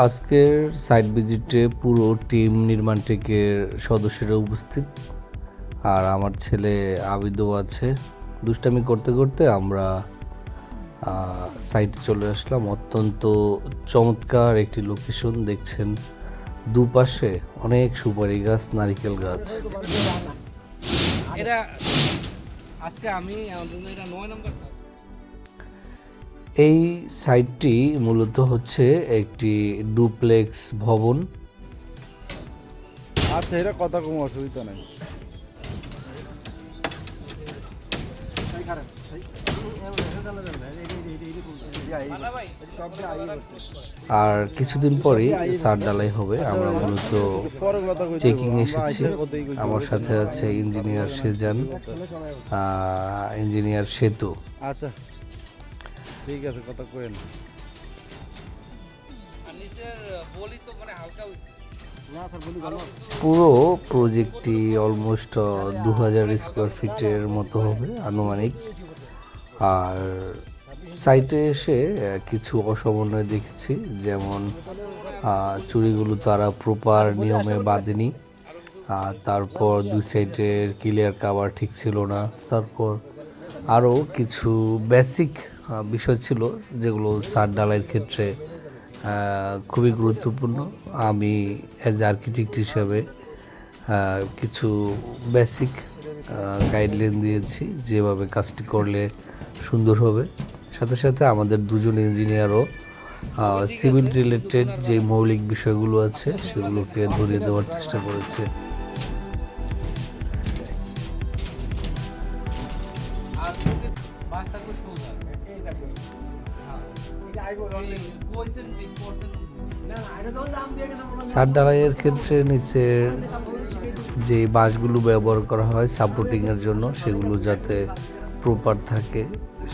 আজকের সাইট ভিজিটে পুরো টিম নির্মাণ টেকের সদস্যরা উপস্থিত। আর আমার ছেলে আবিদও আছে। দুষ্টামি করতে করতে আমরা সাইটে চলে আসলাম। অত্যন্ত চমৎকার একটি লোকেশন দেখছেন। দুপাশে অনেক সুপারি গাছ, নারিকেল গাছ। এটা আজকে আমি এটা নয় নম্বর এই সাইটটি মূলত হচ্ছে একটি ডুপ্লেক্স ভবন। আচ্ছা এটা কথা কোনো অসুবিধা নেই। আর কিছুদিন পরেই সার ডালাই হবে। আমরা মূলত পরে চেকিং এসেছি। আমার সাথে আছে ইঞ্জিনিয়ার সেজান ইঞ্জিনিয়ার সেতু। আচ্ছা। ঠিক আছে কথা তো মানে পুরো প্রজেক্টটি অলমোস্ট দু হাজার স্কোয়ার ফিটের মতো হবে আনুমানিক। আর সাইটে এসে কিছু অসমন্বয় দেখেছি যেমন চুরিগুলো তারা প্রপার নিয়মে বাঁধেনি। আর তারপর দুই সাইডের ক্লিয়ার কাভার ঠিক ছিল না। তারপর আরও কিছু বেসিক বিষয় ছিল যেগুলো সার ডালাইয়ের ক্ষেত্রে খুবই গুরুত্বপূর্ণ। আমি অ্যাজ আর্কিটেক্ট হিসাবে কিছু বেসিক গাইডলাইন দিয়েছি যেভাবে কাজটি করলে সুন্দর হবে। সাথে সাথে আমাদের দুজন ইঞ্জিনিয়ারও সিভিল রিলেটেড যে মৌলিক বিষয়গুলো আছে সেগুলোকে ধরিয়ে দেওয়ার চেষ্টা করেছে। সার ডালাইয়ের ক্ষেত্রে নিচের যে বাঁশগুলো ব্যবহার করা হয় সাপোর্টিংয়ের জন্য, সেগুলো যাতে প্রপার থাকে,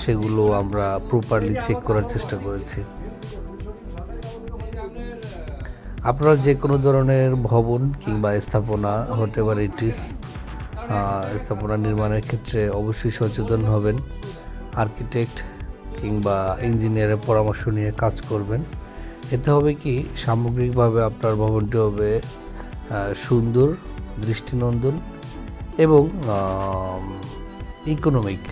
সেগুলো আমরা প্রপারলি চেক করার চেষ্টা করেছি। আপনারা যে কোনো ধরনের ভবন কিংবা স্থাপনা হতে পারে ইটিস স্থাপনা নির্মাণের ক্ষেত্রে অবশ্যই সচেতন হবেন। আর্কিটেক্ট কিংবা ইঞ্জিনিয়ারের পরামর্শ নিয়ে কাজ করবেন। এতে হবে কি, সামগ্রিকভাবে আপনার ভবনটি হবে সুন্দর, দৃষ্টিনন্দন এবং ইকোনমিক